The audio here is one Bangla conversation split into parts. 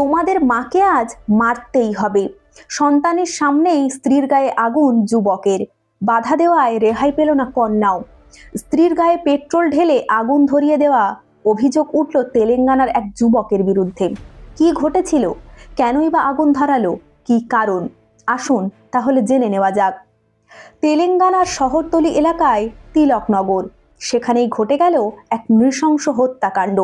তোমাদের মাকে আজ মারতেই হবে। সন্তানের সামনেই স্ত্রীর গায়ে আগুন যুবকের। বাধা দেওয়ায় রেহাই পেল না কন্যাও। স্ত্রীর গায়ে পেট্রোল ঢেলে আগুন ধরিয়ে দেওয়া অভিযোগ উঠল তেলেঙ্গানার এক যুবকের বিরুদ্ধে। কি ঘটেছিল? কেনই বা আগুন ধরালো? কি কারণ? আসুন তাহলে জেনে নেওয়া যাক। তেলেঙ্গানার শহরতলি এলাকায় তিলকনগর সেখানেই ঘটে গেল এক নৃশংস হত্যাকাণ্ড।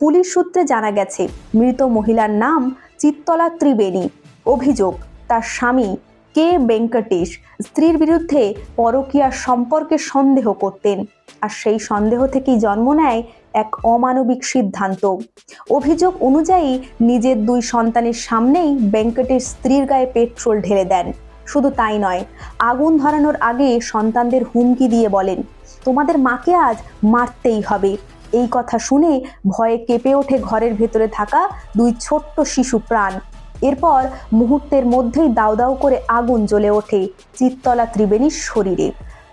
পুলিশ সূত্রে জানা গেছে, মৃত মহিলার নাম চিত্তলা ত্রিবেণী। অভিযোগ, তার স্বামী কে বেঙ্কটেশ, স্ত্রীর বিরুদ্ধে পরকীয়ার সম্পর্কে সন্দেহ করতেন আর সেই সন্দেহ থেকেই জন্ম নেয় এক অমানবিক সিদ্ধান্ত। অভিযোগ অনুযায়ী নিজের দুই সন্তানের সামনেই বেঙ্কটেশ স্ত্রীর গায়ে পেট্রোল ঢেলে দেন। শুধু তাই নয়, আগুন ধরানোর আগে সন্তানদের হুমকি দিয়ে বলেন, তোমাদের মাকে আজ মারতেই হবে। এই কথা শুনে ভয়ে কেঁপে ওঠে ঘরের ভেতরে থাকা দুই ছোট্ট শিশু প্রাণ। এরপর মুহূর্তের মধ্যেই দাউ দাউ করে আগুন জ্বলে ওঠে চিত্তলা ত্রিবেণীর শরীরে।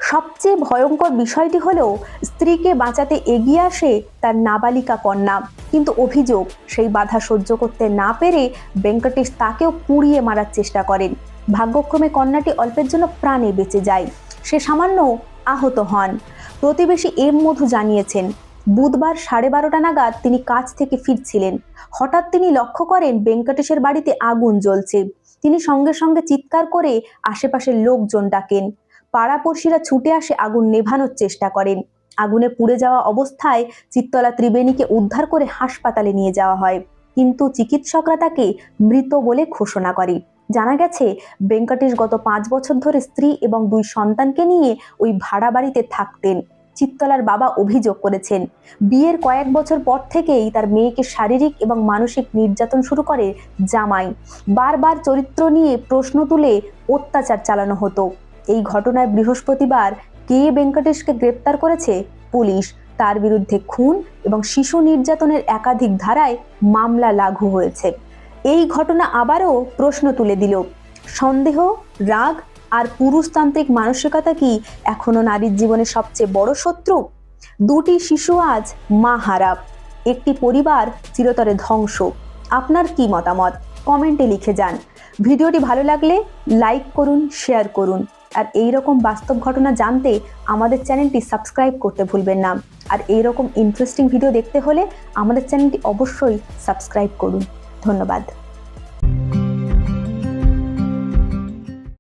সবচেয়ে ভয়ঙ্কর বিষয়টি হলো স্ত্রীকে বাঁচাতে এগিয়ে আসে তার নাবালিকা কন্যা। কিন্তু অভিযোগ, সেই বাধা সহ্য করতে না পেরে বেঙ্কটেশ তাকেও পুড়িয়ে মারার চেষ্টা করেন। ভাগ্যক্রমে কন্যাটি অল্পের জন্য প্রাণে বেঁচে যায়। সে সামান্য আহত হন। প্রতিবেশী এম মধু জানিয়েছেন, বুধবার সাড়ে বারোটা নাগাদ তিনি কাজ থেকে ফিরছিলেন। হঠাৎ তিনি লক্ষ্য করেন বেঙ্কটেশের বাড়িতে আগুন জ্বলছে। তিনি সঙ্গে সঙ্গে চিৎকার করে আশেপাশের লোকজন ডাকেন। পাড়াপড়শিরা ছুটে আসে আগুন নেভানোর চেষ্টা করেন। আগুনে পুড়ে যাওয়া অবস্থায় চিত্তলা ত্রিবেণীকে উদ্ধার করে হাসপাতালে নিয়ে যাওয়া হয়। কিন্তু চিকিৎসকরা তাকে মৃত বলে ঘোষণা করে। জানা গেছে, বেঙ্কটেশ গত পাঁচ বছর ধরে স্ত্রী এবং দুই সন্তানকে নিয়ে ওই ভাড়া বাড়িতে থাকতেন। চিত্তলার বাবা অভিযোগ করেছেন, বিয়ের কয়েক বছর পর থেকেই তার মেয়েকে শারীরিক এবং মানসিক নির্যাতন শুরু করে জামাই। বারবার চরিত্র নিয়ে প্রশ্ন তুলে অত্যাচার চালানো হতো। এই ঘটনায় বৃহস্পতিবার কে বেঙ্কটেশকে গ্রেপ্তার করেছে? পুলিশ। তার বিরুদ্ধে খুন এবং শিশু নির্যাতনের একাধিক ধারায় মামলা লাঘু হয়েছে। এই ঘটনা আবারও প্রশ্ন তুলে দিল। সন্দেহ, রাগ আর পুরুষতান্ত্রিক মানসিকতা কি এখনও নারীর জীবনে সবচেয়ে বড় শত্রু? দুটি শিশু আজ মা হারাপ একটি পরিবার চিরতরে ধ্বংস। আপনার কি মতামত? কমেন্টে লিখে যান। ভিডিওটি ভালো লাগলে লাইক করুন, শেয়ার করুন। আর এই রকম বাস্তব ঘটনা জানতে আমাদের চ্যানেলটি সাবস্ক্রাইব করতে ভুলবেন না। আর এই রকম ইন্টারেস্টিং ভিডিও দেখতে হলে আমাদের চ্যানেলটি অবশ্যই সাবস্ক্রাইব করুন। ধন্যবাদ।